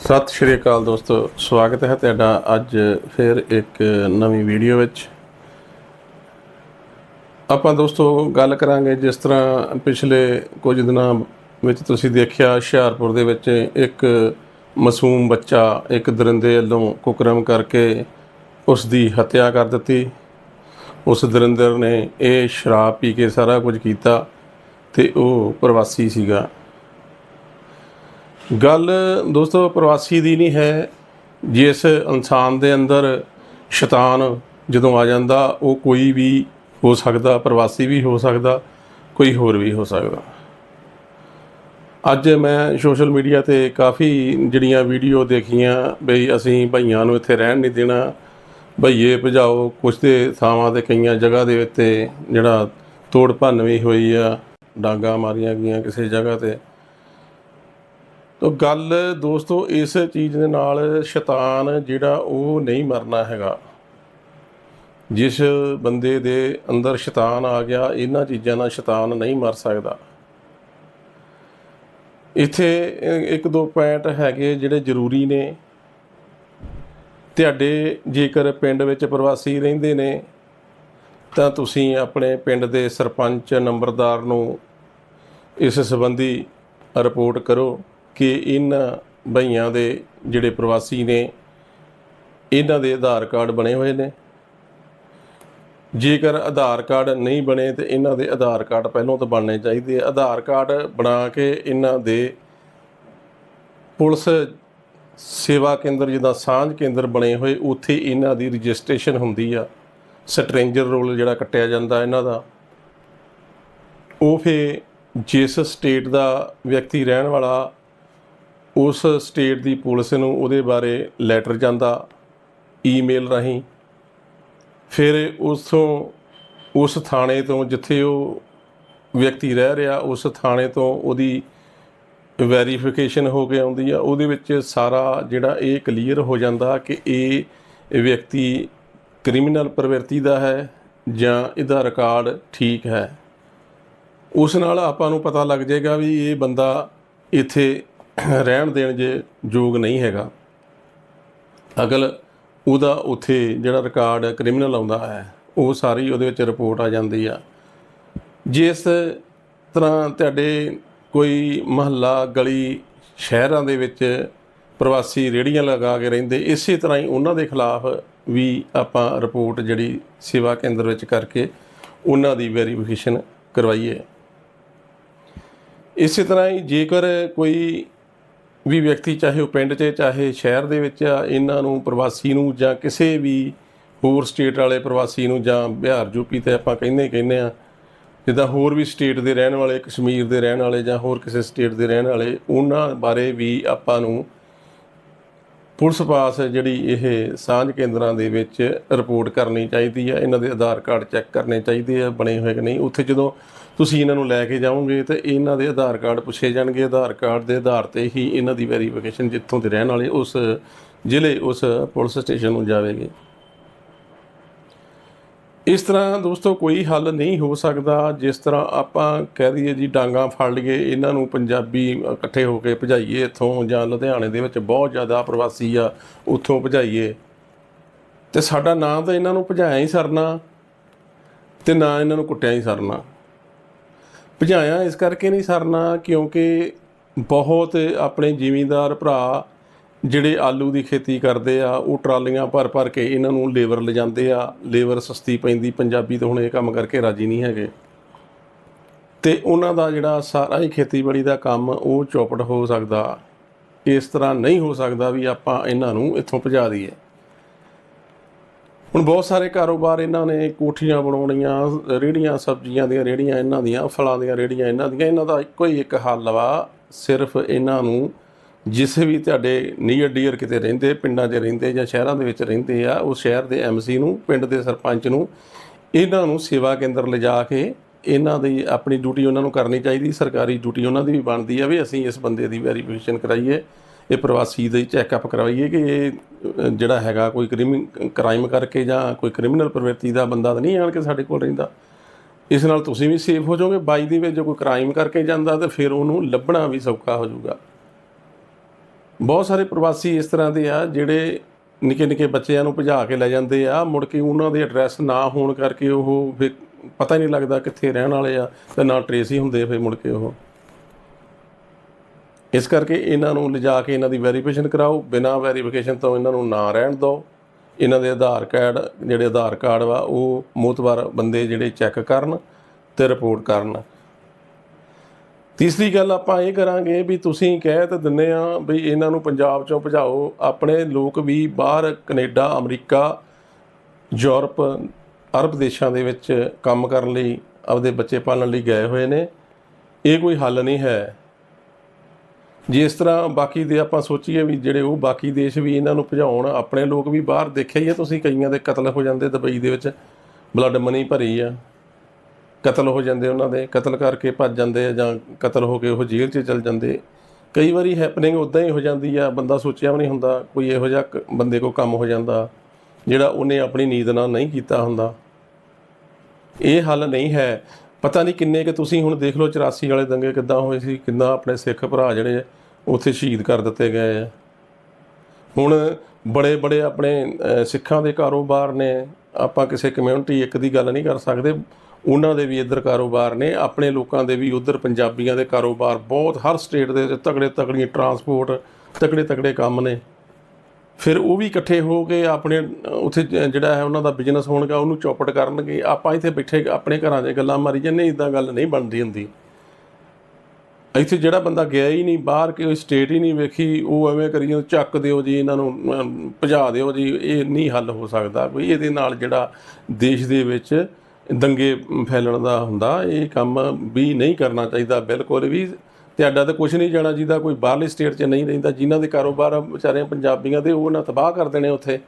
ਸਤਿ ਸ਼੍ਰੀ ਅਕਾਲ ਦੋਸਤੋ, ਸਵਾਗਤ ਹੈ ਤੁਹਾਡਾ ਅੱਜ ਫਿਰ ਇੱਕ ਨਵੀਂ ਵੀਡੀਓ ਵਿੱਚ। ਆਪਾਂ ਦੋਸਤੋ ਗੱਲ ਕਰਾਂਗੇ ਜਿਸ ਤਰ੍ਹਾਂ ਪਿਛਲੇ ਕੁਝ ਦਿਨਾਂ ਵਿੱਚ ਤੁਸੀਂ ਦੇਖਿਆ ਹੁਸ਼ਿਆਰਪੁਰ ਦੇ ਵਿੱਚ ਇੱਕ ਮਾਸੂਮ ਬੱਚਾ, ਇੱਕ ਦਰਿੰਦੇ ਵੱਲੋਂ ਕੁਕਰਮ ਕਰਕੇ ਉਸ ਦੀ ਹੱਤਿਆ ਕਰ ਦਿੱਤੀ। ਉਸ ਦਰਿੰਦਰ ਨੇ ਇਹ ਸ਼ਰਾਬ ਪੀ ਕੇ ਸਾਰਾ ਕੁਝ ਕੀਤਾ ਤੇ ਉਹ ਪ੍ਰਵਾਸੀ ਸੀਗਾ। ਗੱਲ ਦੋਸਤੋ ਪ੍ਰਵਾਸੀ ਦੀ ਨਹੀਂ ਹੈ। ਜਿਸ ਇਨਸਾਨ ਦੇ ਅੰਦਰ ਸ਼ੈਤਾਨ ਜਦੋਂ ਆ ਜਾਂਦਾ, ਉਹ ਕੋਈ ਵੀ ਹੋ ਸਕਦਾ, ਪ੍ਰਵਾਸੀ ਵੀ ਹੋ ਸਕਦਾ, ਕੋਈ ਹੋਰ ਵੀ ਹੋ ਸਕਦਾ। ਅੱਜ ਮੈਂ ਸੋਸ਼ਲ ਮੀਡੀਆ ਤੇ ਕਾਫੀ ਜਿਹੜੀਆਂ ਵੀਡੀਓ ਦੇਖੀਆਂ, ਬਈ ਅਸੀਂ ਭਈਆਂ ਨੂੰ ਇੱਥੇ ਰਹਿਣ ਨਹੀਂ ਦੇਣਾ ਭਈਏ ਭਜਾਓ, ਕੁਛ ਦੇ ਥਾਵਾਂ ਤੇ ਕਈਆਂ ਜਗ੍ਹਾ ਦੇ ਉੱਤੇ ਜਿਹੜਾ ਤੋੜ ਭੰਨ ਵੀ ਹੋਈ ਆ, ਡਾਂਗਾ ਮਾਰੀਆਂ ਗਈਆਂ ਕਿਸੇ ਜਗ੍ਹਾ ਤੇ। ਤੋ ਗੱਲ ਦੋਸਤੋ, ਇਸ ਚੀਜ਼ ਦੇ ਨਾਲ ਸ਼ੈਤਾਨ ਜਿਹੜਾ ਉਹ ਨਹੀਂ ਮਰਨਾ ਹੈਗਾ। ਜਿਸ ਬੰਦੇ ਦੇ ਅੰਦਰ ਸ਼ੈਤਾਨ ਆ ਗਿਆ, ਇਹਨਾਂ ਚੀਜ਼ਾਂ ਨਾਲ ਸ਼ੈਤਾਨ ਨਹੀਂ ਮਰ ਸਕਦਾ। ਇੱਥੇ ਇੱਕ ਦੋ ਪੁਆਇੰਟ ਹੈਗੇ ਜਿਹੜੇ ਜ਼ਰੂਰੀ ਨੇ। ਤੁਹਾਡੇ ਜੇਕਰ ਪਿੰਡ ਵਿੱਚ ਪ੍ਰਵਾਸੀ ਰਹਿੰਦੇ ਨੇ, ਤਾਂ ਤੁਸੀਂ ਆਪਣੇ ਪਿੰਡ ਦੇ ਸਰਪੰਚ, ਨੰਬਰਦਾਰ ਨੂੰ ਇਸ ਸੰਬੰਧੀ ਰਿਪੋਰਟ ਕਰੋ। ਕਿ ਇਹਨਾਂ ਭਈਆਂ ਦੇ ਜਿਹੜੇ ਪ੍ਰਵਾਸੀ ਨੇ ਇਹਨਾਂ ਦੇ ਆਧਾਰ ਕਾਰਡ ਬਣੇ ਹੋਏ ਨੇ। ਜੇਕਰ ਆਧਾਰ ਕਾਰਡ ਨਹੀਂ ਬਣੇ, ਤੇ ਇਹਨਾਂ ਦੇ ਆਧਾਰ ਕਾਰਡ ਪਹਿਲਾਂ ਤਾਂ ਬਣਨੇ ਚਾਹੀਦੇ ਆਧਾਰ ਕਾਰਡ ਬਣਾ ਕੇ ਇਹਨਾਂ ਦੇ ਪੁਲਿਸ ਸੇਵਾ ਕੇਂਦਰ ਜਿੱਦਾਂ ਸਾਂਝ ਕੇਂਦਰ ਬਣੇ ਹੋਏ, ਉੱਥੇ ਇਹਨਾਂ ਦੀ ਰਜਿਸਟ੍ਰੇਸ਼ਨ ਹੁੰਦੀ ਆ। ਸਟ੍ਰੇਂਜਰ ਰੋਲ ਜਿਹੜਾ ਕੱਟਿਆ ਜਾਂਦਾ ਇਹਨਾਂ ਦਾ। ਉਹ ਫੇ ਜਿਸ ਸਟੇਟ ਦਾ ਵਿਅਕਤੀ ਰਹਿਣ ਵਾਲਾ ਉਸ ਸਟੇਟ ਦੀ ਪੁਲਿਸ ਨੂੰ ਉਹਦੇ ਬਾਰੇ ਲੈਟਰ ਜਾਂਦਾ, ਈਮੇਲ ਰਾਹੀਂ। ਫਿਰ ਉਸ ਤੋਂ ਉਸ ਥਾਣੇ ਤੋਂ ਜਿੱਥੇ ਉਹ ਵਿਅਕਤੀ ਰਹਿ ਰਿਹਾ, ਉਸ ਥਾਣੇ ਤੋਂ ਉਹਦੀ ਵੈਰੀਫਿਕੇਸ਼ਨ ਹੋ ਕੇ ਆਉਂਦੀ ਆ। ਉਹਦੇ ਵਿੱਚ ਸਾਰਾ ਜਿਹੜਾ ਇਹ ਕਲੀਅਰ ਹੋ ਜਾਂਦਾ ਕਿ ਇਹ ਵਿਅਕਤੀ ਕ੍ਰਿਮੀਨਲ ਪ੍ਰਵਿਰਤੀ ਦਾ ਹੈ ਜਾਂ ਇਹਦਾ ਰਿਕਾਰਡ ਠੀਕ ਹੈ। ਉਸ ਨਾਲ ਆਪਾਂ ਨੂੰ ਪਤਾ ਲੱਗ ਜਾਏਗਾ ਵੀ ਇਹ ਬੰਦਾ ਇੱਥੇ ਰਹਿਣ ਦੇਣ ਜੇ ਯੋਗ ਨਹੀਂ ਹੈਗਾ, ਅਗਲ ਉਹਦਾ ਉੱਥੇ ਜਿਹੜਾ ਰਿਕਾਰਡ ਕ੍ਰਿਮੀਨਲ ਆਉਂਦਾ ਹੈ, ਉਹ ਸਾਰੀ ਉਹਦੇ ਵਿੱਚ ਰਿਪੋਰਟ ਆ ਜਾਂਦੀ ਆ। ਜਿਸ ਤਰ੍ਹਾਂ ਤੁਹਾਡੇ ਕੋਈ ਮਹੱਲਾ, ਗਲੀ, ਸ਼ਹਿਰਾਂ ਦੇ ਵਿੱਚ ਪ੍ਰਵਾਸੀ ਰੇੜੀਆਂ ਲਗਾ ਕੇ ਰਹਿੰਦੇ, ਇਸੇ ਤਰ੍ਹਾਂ ਹੀ ਉਹਨਾਂ ਦੇ ਖਿਲਾਫ ਵੀ ਆਪਾਂ ਰਿਪੋਰਟ ਜਿਹੜੀ ਸੇਵਾ ਕੇਂਦਰ ਵਿੱਚ ਕਰਕੇ ਉਹਨਾਂ ਦੀ ਵੈਰੀਫਿਕੇਸ਼ਨ ਕਰਵਾਈਏ। ਇਸੇ ਤਰ੍ਹਾਂ ਹੀ ਜੇਕਰ ਕੋਈ ਵੀ ਵਿਅਕਤੀ ਚਾਹੇ ਉਹ ਪਿੰਡ 'ਚ ਚਾਹੇ ਸ਼ਹਿਰ ਦੇ ਵਿੱਚ ਆ, ਇਹਨਾਂ ਨੂੰ ਪ੍ਰਵਾਸੀ ਨੂੰ ਜਾਂ ਕਿਸੇ ਵੀ ਹੋਰ ਸਟੇਟ ਵਾਲੇ ਪ੍ਰਵਾਸੀ ਨੂੰ ਜਾਂ ਬਿਹਾਰ ਯੂਪੀ ਤੇ ਆਪਾਂ ਕਹਿੰਦੇ ਕਹਿੰਦੇ ਆ, ਜਿੱਦਾਂ ਹੋਰ ਵੀ ਸਟੇਟ ਦੇ ਰਹਿਣ ਵਾਲੇ, ਕਸ਼ਮੀਰ ਦੇ ਰਹਿਣ ਵਾਲੇ ਜਾਂ ਹੋਰ ਕਿਸੇ ਸਟੇਟ ਦੇ ਰਹਿਣ ਵਾਲੇ, ਉਹਨਾਂ ਬਾਰੇ ਵੀ ਆਪਾਂ ਨੂੰ ਪੁਲਿਸ ਪਾਸ ਜਿਹੜੀ ਇਹ ਸਾਂਝ ਕੇਂਦਰਾਂ ਦੇ ਵਿੱਚ ਰਿਪੋਰਟ ਕਰਨੀ ਚਾਹੀਦੀ ਹੈ, ਇਹਨਾਂ ਦੇ ਆਧਾਰ ਕਾਰਡ ਚੈੱਕ ਕਰਨੇ ਚਾਹੀਦੇ ਆ, ਬਣੇ ਹੋਏ ਕਿ ਨਹੀਂ। ਉੱਥੇ ਜਦੋਂ ਤੁਸੀਂ ਇਹਨਾਂ ਨੂੰ ਲੈ ਕੇ ਜਾਓਗੇ ਤਾਂ ਇਹਨਾਂ ਦੇ ਆਧਾਰ ਕਾਰਡ ਪੁੱਛੇ ਜਾਣਗੇ। ਆਧਾਰ ਕਾਰਡ ਦੇ ਆਧਾਰ ਤੇ ਹੀ ਇਹਨਾਂ ਦੀ ਵੈਰੀਫਿਕੇਸ਼ਨ ਜਿੱਥੋਂ ਦੇ ਰਹਿਣ ਵਾਲੇ ਉਸ ਜ਼ਿਲ੍ਹੇ, ਉਸ ਪੁਲਿਸ ਸਟੇਸ਼ਨ ਨੂੰ ਜਾਵੇਗੀ। ਇਸ ਤਰ੍ਹਾਂ ਦੋਸਤੋ ਕੋਈ ਹੱਲ ਨਹੀਂ ਹੋ ਸਕਦਾ ਜਿਸ ਤਰ੍ਹਾਂ ਆਪਾਂ ਕਹਿ ਦਈਏ ਜੀ ਡਾਂਗਾ ਫੜ ਲਈਏ, ਇਹਨਾਂ ਨੂੰ ਪੰਜਾਬੀ ਇਕੱਠੇ ਹੋ ਕੇ ਭਜਾਈਏ ਇੱਥੋਂ ਜਾਂ ਲੁਧਿਆਣੇ ਦੇ ਵਿੱਚ ਬਹੁਤ ਜ਼ਿਆਦਾ ਪ੍ਰਵਾਸੀ ਆ, ਉੱਥੋਂ ਭਜਾਈਏ। ਤੇ ਸਾਡਾ ਨਾਂ ਤਾਂ ਇਹਨਾਂ ਨੂੰ ਭਜਾਇਆ ਹੀ ਸਰਨਾ ਤੇ ਨਾ ਇਹਨਾਂ ਨੂੰ ਕੁੱਟਿਆ ਹੀ ਸਰਨਾ। ਭਜਾਇਆ ਇਸ ਕਰਕੇ ਨਹੀਂ ਸਰਨਾ ਕਿਉਂਕਿ ਬਹੁਤ ਆਪਣੇ ਜ਼ਿਮੀਂਦਾਰ ਭਰਾ ਜਿਹੜੇ ਆਲੂ ਦੀ ਖੇਤੀ ਕਰਦੇ ਆ, ਉਹ ਟਰਾਲੀਆਂ ਭਰ ਭਰ ਕੇ ਇਹਨਾਂ ਨੂੰ ਲੇਬਰ ਲਿਜਾਂਦੇ ਆ। ਲੇਬਰ ਸਸਤੀ ਪੈਂਦੀ, ਪੰਜਾਬੀ ਤਾਂ ਹੁਣ ਇਹ ਕੰਮ ਕਰਕੇ ਰਾਜੀ ਨਹੀਂ ਹੈਗੇ। ਤੇ ਉਹਨਾਂ ਦਾ ਜਿਹੜਾ ਸਾਰਾ ਹੀ ਖੇਤੀਬਾੜੀ ਦਾ ਕੰਮ, ਉਹ ਚੌਪਟ ਹੋ ਸਕਦਾ। ਇਸ ਤਰ੍ਹਾਂ ਨਹੀਂ ਹੋ ਸਕਦਾ ਵੀ ਆਪਾਂ ਇਹਨਾਂ ਨੂੰ ਇੱਥੋਂ ਭਜਾ ਦਈਏ। ਹੁਣ ਬਹੁਤ ਸਾਰੇ ਕਾਰੋਬਾਰ ਇਹਨਾਂ ਨੇ ਕੋਠੀਆਂ ਬਣਾਉਣੀਆਂ ਰੇੜੀਆਂ ਸਬਜ਼ੀਆਂ ਦੀਆਂ ਰੇੜੀਆਂ ਇਹਨਾਂ ਦੀਆਂ, ਫਲਾਂ ਦੀਆਂ ਰੇੜੀਆਂ ਇਹਨਾਂ ਦੀਆਂ। ਇਹਨਾਂ ਦਾ ਇੱਕੋ ਹੀ ਇੱਕ ਹੱਲ ਵਾ, ਸਿਰਫ ਇਹਨਾਂ ਨੂੰ ਜਿਸ ਵੀ ਤੁਹਾਡੇ ਨੀਅਰ ਡੀਅਰ ਕਿਤੇ ਰਹਿੰਦੇ, ਪਿੰਡਾਂ 'ਚ ਰਹਿੰਦੇ ਜਾਂ ਸ਼ਹਿਰਾਂ ਦੇ ਵਿੱਚ ਰਹਿੰਦੇ ਆ, ਉਹ ਸ਼ਹਿਰ ਦੇ ਐਮਸੀ ਨੂੰ, ਪਿੰਡ ਦੇ ਸਰਪੰਚ ਨੂੰ, ਇਹਨਾਂ ਨੂੰ ਸੇਵਾ ਕੇਂਦਰ ਲਿਜਾ ਕੇ ਇਹਨਾਂ ਦੀ ਆਪਣੀ ਡਿਊਟੀ ਉਹਨਾਂ ਨੂੰ ਕਰਨੀ ਚਾਹੀਦੀ, ਸਰਕਾਰੀ ਡਿਊਟੀ ਉਹਨਾਂ ਦੀ ਵੀ ਬਣਦੀ ਆ ਵੀ ਅਸੀਂ ਇਸ ਬੰਦੇ ਦੀ ਵੈਰੀਫਿਕੇਸ਼ਨ ਕਰਾਈਏ, ਇਹ ਪ੍ਰਵਾਸੀ ਦੇ ਚੈੱਕਅਪ ਕਰਵਾਈਏ ਕਿ ਇਹ ਜਿਹੜਾ ਹੈਗਾ ਕੋਈ ਕ੍ਰਿਮੀ ਕ੍ਰਾਈਮ ਕਰਕੇ ਜਾਂ ਕੋਈ ਕ੍ਰਿਮੀਨਲ ਪ੍ਰਵਿਰਤੀ ਦਾ ਬੰਦਾ ਤਾਂ ਨਹੀਂ ਆਣ ਕੇ ਸਾਡੇ ਕੋਲ ਰਹਿੰਦਾ। ਇਸ ਨਾਲ ਤੁਸੀਂ ਵੀ ਸੇਫ ਹੋ ਜਾਓਗੇ, ਬਾਈ ਦੇ ਵਿੱਚ ਜੇ ਕੋਈ ਕ੍ਰਾਈਮ ਕਰਕੇ ਜਾਂਦਾ ਤਾਂ ਫਿਰ ਉਹਨੂੰ ਲੱਭਣਾ ਵੀ ਸੌਖਾ ਹੋ ਜਾਊਗਾ। ਬਹੁਤ ਸਾਰੇ ਪ੍ਰਵਾਸੀ ਇਸ ਤਰ੍ਹਾਂ ਦੇ ਆ ਜਿਹੜੇ ਨਿੱਕੇ ਨਿੱਕੇ ਬੱਚਿਆਂ ਨੂੰ ਭਜਾ ਕੇ ਲੈ ਜਾਂਦੇ ਆ। ਮੁੜ ਕੇ ਉਹਨਾਂ ਦੇ ਐਡਰੈਸ ਨਾ ਹੋਣ ਕਰਕੇ ਉਹ ਫਿਰ ਪਤਾ ਹੀ ਨਹੀਂ ਲੱਗਦਾ ਕਿੱਥੇ ਰਹਿਣ ਵਾਲੇ ਆ ਤੇ ਨਾ ਟਰੇਸ ਹੀ ਹੁੰਦੇ ਫਿਰ ਮੁੜ ਕੇ ਉਹ। ਇਸ ਕਰਕੇ ਇਹਨਾਂ ਨੂੰ ਲਿਜਾ ਕੇ ਇਹਨਾਂ ਦੀ ਵੈਰੀਫਿਕੇਸ਼ਨ ਕਰਾਓ। ਬਿਨਾਂ ਵੈਰੀਫਿਕੇਸ਼ਨ ਤੋਂ ਇਹਨਾਂ ਨੂੰ ਨਾ ਰਹਿਣ ਦਿਓ। ਇਹਨਾਂ ਦੇ ਆਧਾਰ ਕਾਰਡ, ਜਿਹੜੇ ਆਧਾਰ ਕਾਰਡ ਵਾ, ਉਹ ਮੋਤਬਰ ਬੰਦੇ ਜਿਹੜੇ ਚੈੱਕ ਕਰਨ ਤੇ ਰਿਪੋਰਟ ਕਰਨ। ਤੀਸਰੀ ਗੱਲ ਆਪਾਂ ਇਹ ਕਰਾਂਗੇ ਵੀ ਤੁਸੀਂ ਕਹਿ ਤਾਂ ਦਿੰਨੇ ਆ ਵੀ ਇਹਨਾਂ ਨੂੰ ਪੰਜਾਬ ਚੋਂ ਭਜਾਓ। ਆਪਣੇ ਲੋਕ ਵੀ ਬਾਹਰ ਕੈਨੇਡਾ, ਅਮਰੀਕਾ, ਯੂਰਪ, ਅਰਬ ਦੇਸ਼ਾਂ ਦੇ ਵਿੱਚ ਕੰਮ ਕਰਨ ਲਈ, ਆਪਦੇ ਬੱਚੇ ਪਾਲਣ ਲਈ ਗਏ ਹੋਏ ਨੇ। ਇਹ ਕੋਈ ਹੱਲ ਨਹੀਂ ਹੈ। ਜੇ ਇਸ ਤਰ੍ਹਾਂ ਬਾਕੀ ਦੇ ਆਪਾਂ ਸੋਚੀਏ ਵੀ ਜਿਹੜੇ ਉਹ ਬਾਕੀ ਦੇਸ਼ ਵੀ ਇਹਨਾਂ ਨੂੰ ਭਜਾਉਣ, ਆਪਣੇ ਲੋਕ ਵੀ ਬਾਹਰ ਦੇਖਿਆ ਹੀ ਆ, ਤੁਸੀਂ ਕਈਆਂ ਦੇ ਕਤਲ ਹੋ ਜਾਂਦੇ ਦੁਬਈ ਦੇ ਵਿੱਚ ਬਲੱਡ ਮਨੀ ਭਰੀ ਆ। ਕਤਲ ਹੋ ਜਾਂਦੇ ਉਹਨਾਂ ਦੇ, ਕਤਲ ਕਰਕੇ ਭੱਜ ਜਾਂਦੇ ਆ ਜਾਂ ਕਤਲ ਹੋ ਕੇ ਉਹ ਜੇਲ੍ਹ 'ਚ ਚਲ ਜਾਂਦੇ। ਕਈ ਵਾਰੀ ਹੈਪਨਿੰਗ ਉਦਾਂ ਹੀ ਹੋ ਜਾਂਦੀ ਆ, ਬੰਦਾ ਸੋਚਿਆ ਵੀ ਨਹੀਂ ਹੁੰਦਾ ਕੋਈ ਇਹੋ ਜਿਹਾ ਕ- ਬੰਦੇ ਕੋ ਕੰਮ ਹੋ ਜਾਂਦਾ, ਜਿਹੜਾ ਉਹਨੇ ਆਪਣੀ ਨੀਂਦ ਨਾਲ ਨਹੀਂ ਕੀਤਾ ਹੁੰਦਾ। ਇਹ ਹੱਲ ਨਹੀਂ ਹੈ। ਪਤਾ ਨਹੀਂ ਕਿੰਨੇ ਕਿ ਤੁਸੀਂ ਹੁਣ ਦੇਖ ਲਓ 84 ਵਾਲੇ ਦੰਗੇ ਕਿੱਦਾਂ ਹੋਏ ਸੀ, ਕਿੰਨਾ ਆਪਣੇ ਸਿੱਖ ਭਰਾ ਜਿਹੜੇ ਉੱਥੇ ਸ਼ਹੀਦ ਕਰ ਦਿੱਤੇ ਗਏ ਆ। ਹੁਣ ਬੜੇ ਬੜੇ ਆਪਣੇ ਸਿੱਖਾਂ ਦੇ ਕਾਰੋਬਾਰ ਨੇ, ਆਪਾਂ ਕਿਸੇ ਕਮਿਊਨਿਟੀ ਇੱਕ ਦੀ ਗੱਲ ਨਹੀਂ ਕਰ ਸਕਦੇ। ਉਹਨਾਂ ਦੇ ਵੀ ਇੱਧਰ ਕਾਰੋਬਾਰ ਨੇ, ਆਪਣੇ ਲੋਕਾਂ ਦੇ ਵੀ ਉੱਧਰ ਪੰਜਾਬੀਆਂ ਦੇ ਕਾਰੋਬਾਰ ਬਹੁਤ, ਹਰ ਸਟੇਟ ਦੇ ਵਿੱਚ ਤਗੜੇ ਤਗੜੀਆਂ ਟਰਾਂਸਪੋਰਟ, ਤਕੜੇ ਤਕੜੇ ਕੰਮ ਨੇ। ਫਿਰ ਉਹ ਵੀ ਇਕੱਠੇ ਹੋ ਕੇ ਆਪਣੇ ਉੱਥੇ ਜਿਹੜਾ ਹੈ ਉਹਨਾਂ ਦਾ ਬਿਜ਼ਨਸ ਹੋਣਗਾ, ਉਹਨੂੰ ਚੌਪਟ ਕਰਨਗੇ। ਆਪਾਂ ਇੱਥੇ ਬੈਠੇ ਆਪਣੇ ਘਰਾਂ 'ਚ ਗੱਲਾਂ ਮਾਰੀ ਜਾਂਦੇ ਇਦਾਂ ਗੱਲ ਨਹੀਂ ਬਣਦੀ ਹੁੰਦੀ। ਇੱਥੇ ਜਿਹੜਾ ਬੰਦਾ ਗਿਆ ਹੀ ਨਹੀਂ, ਬਾਹਰ ਕੋਈ ਸਟੇਟ ਹੀ ਨਹੀਂ ਵੇਖੀ, ਉਹ ਐਵੇਂ ਕਰੀ ਜਾਂਦਾ, ਚੱਕ ਦਿਓ ਜੀ, ਇਹਨਾਂ ਨੂੰ ਭਜਾ ਦਿਓ ਜੀ, ਇਹ ਨਹੀਂ ਹੱਲ ਹੋ ਸਕਦਾ। ਕੋਈ ਇਹਦੇ ਨਾਲ ਜਿਹੜਾ ਦੇਸ਼ ਦੇ ਵਿੱਚ ਦੰਗੇ ਫੈਲਣ ਦਾ ਹੁੰਦਾ, ਇਹ ਕੰਮ ਵੀ ਨਹੀਂ ਕਰਨਾ ਚਾਹੀਦਾ। ਬਿਲਕੁਲ ਵੀ ਤੁਹਾਡਾ ਤਾਂ ਕੁਝ ਨਹੀਂ ਜਾਣਾ, ਜਿਹਦਾ ਕੋਈ ਬਾਹਰਲੀ ਸਟੇਟ 'ਚ ਨਹੀਂ ਰਹਿੰਦਾ, ਜਿਨ੍ਹਾਂ ਦੇ ਕਾਰੋਬਾਰ ਆ ਵਿਚਾਰੇ ਪੰਜਾਬੀਆਂ ਦੇ, ਉਹ ਨਾ ਤਬਾਹ ਕਰ ਦੇਣੇ ਉੱਥੇ।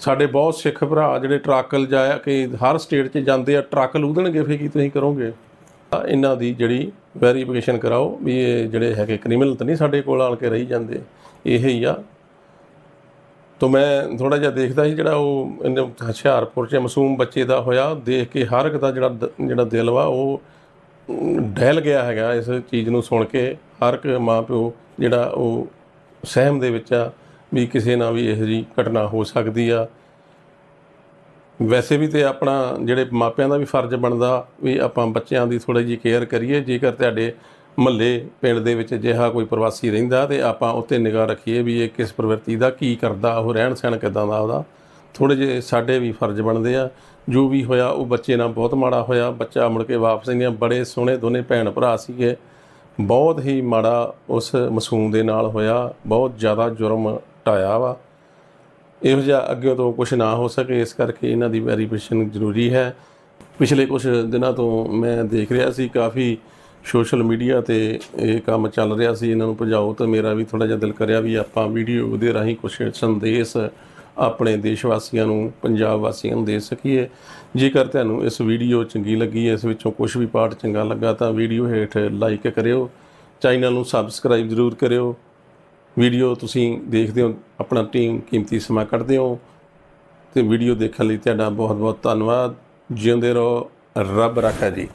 ਸਾਡੇ ਬਹੁਤ ਸਿੱਖ ਭਰਾ ਜਿਹੜੇ ਟਰੱਕ ਲਿਜਾਇਆ ਕਿ ਹਰ ਸਟੇਟ 'ਚ ਜਾਂਦੇ ਆ ਟਰੱਕ ਲੂਦਣਗੇ ਫਿਰ ਕੀ ਤੁਸੀਂ ਕਰੋਗੇ? ਤਾਂ ਇਹਨਾਂ ਦੀ ਜਿਹੜੀ ਵੈਰੀਫਿਕੇਸ਼ਨ ਕਰਾਓ ਵੀ ਇਹ ਜਿਹੜੇ ਹੈਗੇ ਕ੍ਰਿਮੀਨਲ ਤਾਂ ਨਹੀਂ ਸਾਡੇ ਕੋਲ ਆਣ ਕੇ ਰਹੀ ਜਾਂਦੇ। ਇਹ ਹੀ ਆ। ਤਾਂ ਮੈਂ ਥੋੜਾ ਜਿਹਾ ਦੇਖਦਾ ਸੀ ਜਿਹੜਾ ਉਹ ਇਹਨੇ ਹੁਸ਼ਿਆਰਪੁਰ 'ਚ ਮਾਸੂਮ ਬੱਚੇ ਦਾ ਹੋਇਆ ਦੇਖ ਕੇ ਹਰ ਇੱਕ ਦਾ ਜਿਹੜਾ ਦ- ਜਿਹੜਾ ਦਿਲ ਵਾ ਉਹ ਡਹਿਲ ਗਿਆ ਹੈਗਾ ਇਸ ਚੀਜ਼ ਨੂੰ ਸੁਣ ਕੇ। ਹਰ ਇੱਕ ਮਾਂ ਪਿਓ ਜਿਹੜਾ ਉਹ ਸਹਿਮ ਦੇ ਵਿੱਚ ਆ ਵੀ ਕਿਸੇ ਨਾਲ ਵੀ ਇਹੋ ਜਿਹੀ ਘਟਨਾ ਹੋ ਸਕਦੀ ਆ। ਵੈਸੇ ਵੀ ਤੇ ਆਪਣਾ ਜਿਹੜੇ ਮਾਪਿਆਂ ਦਾ ਵੀ ਫਰਜ਼ ਬਣਦਾ ਵੀ ਆਪਾਂ ਬੱਚਿਆਂ ਦੀ ਥੋੜੀ ਜਿਹੀ ਕੇਅਰ ਕਰੀਏ। ਜੇਕਰ ਤੁਹਾਡੇ ਮਹੱਲੇ ਪਿੰਡ ਦੇ ਵਿੱਚ ਅਜਿਹਾ ਕੋਈ ਪ੍ਰਵਾਸੀ ਰਹਿੰਦਾ ਤੇ ਆਪਾਂ ਉੱਤੇ ਨਿਗਾਹ ਰੱਖੀਏ ਵੀ ਇਹ ਕਿਸ ਪ੍ਰਵਿਰਤੀ ਦਾ, ਕੀ ਕਰਦਾ, ਉਹ ਰਹਿਣ ਸਹਿਣ ਕਿਦਾਂ ਦਾ ਉਹਦਾ। ਥੋੜੇ ਜਿਹੇ ਸਾਡੇ ਵੀ ਫਰਜ਼ ਬਣਦੇ ਆ, ਜੋ ਵੀ ਹੋਇਆ ਉਹ ਬੱਚੇ ਨਾਲ ਬਹੁਤ ਮਾੜਾ ਹੋਇਆ, ਬੱਚਾ ਮੁੜ ਕੇ ਵਾਪਸ ਨਹੀਂ ਬੜੇ ਸੋਹਣੇ ਦੋਨੇ ਭੈਣ ਭਰਾ ਸੀਗੇ। ਬਹੁਤ ਹੀ ਮਾੜਾ ਉਸ ਮਾਸੂਮ ਦੇ ਨਾਲ ਹੋਇਆ, ਬਹੁਤ ਜ਼ਿਆਦਾ ਜੁਰਮ ਢਾਇਆ ਵਾ। ਇਹੋ ਜਿਹਾ ਅੱਗੇ ਤੋਂ ਕੁਝ ਨਾ ਹੋ ਸਕੇ, ਇਸ ਕਰਕੇ ਇਹਨਾਂ ਦੀ ਵੈਰੀਫਿਕੇਸ਼ਨ ਜ਼ਰੂਰੀ ਹੈ। ਪਿਛਲੇ ਕੁਝ ਦਿਨਾਂ ਤੋਂ ਮੈਂ ਦੇਖ ਰਿਹਾ ਸੀ, ਕਾਫੀ ਸੋਸ਼ਲ ਮੀਡੀਆ ਤੇ ਇਹ ਕੰਮ ਚੱਲ ਰਿਹਾ ਸੀ, ਇਹਨਾਂ ਨੂੰ ਭਜਾਓ ਤਾਂ ਮੇਰਾ ਵੀ ਥੋੜਾ ਜਿਹਾ ਦਿਲ ਕਰਿਆ ਵੀ ਆਪਾਂ ਵੀਡੀਓ ਦੇ ਰਾਹੀਂ ਕੁਝ ਸੰਦੇਸ਼ ਆਪਣੇ ਦੇਸ਼ ਵਾਸੀਆਂ ਨੂੰ, ਪੰਜਾਬ ਵਾਸੀਆਂ ਨੂੰ ਦੇ ਸਕੀਏ। ਜੇਕਰ ਤੁਹਾਨੂੰ ਇਸ ਵੀਡੀਓ ਚੰਗੀ ਲੱਗੀ, ਇਸ ਵਿੱਚੋਂ ਕੁਝ ਵੀ ਪਾਰਟ ਚੰਗਾ ਲੱਗਾ ਤਾਂ ਵੀਡੀਓ ਹੇਠ ਲਾਈਕ ਕਰਿਓ। ਚੈਨਲ ਨੂੰ ਸਬਸਕ੍ਰਾਈਬ ਜ਼ਰੂਰ ਕਰਿਓ। ਵੀਡੀਓ ਤੁਸੀਂ ਦੇਖਦੇ ਹੋ, ਆਪਣਾ ਟੀਮ ਕੀਮਤੀ ਸਮਾਂ ਕੱਢਦੇ ਹੋ। ਤੇ ਵੀਡੀਓ ਦੇਖਣ ਲਈ ਤੁਹਾਡਾ ਬਹੁਤ ਬਹੁਤ ਧੰਨਵਾਦ। ਜਿਉਂਦੇ ਰਹੋ। ਰੱਬ ਰੱਖਾ ਜੀ।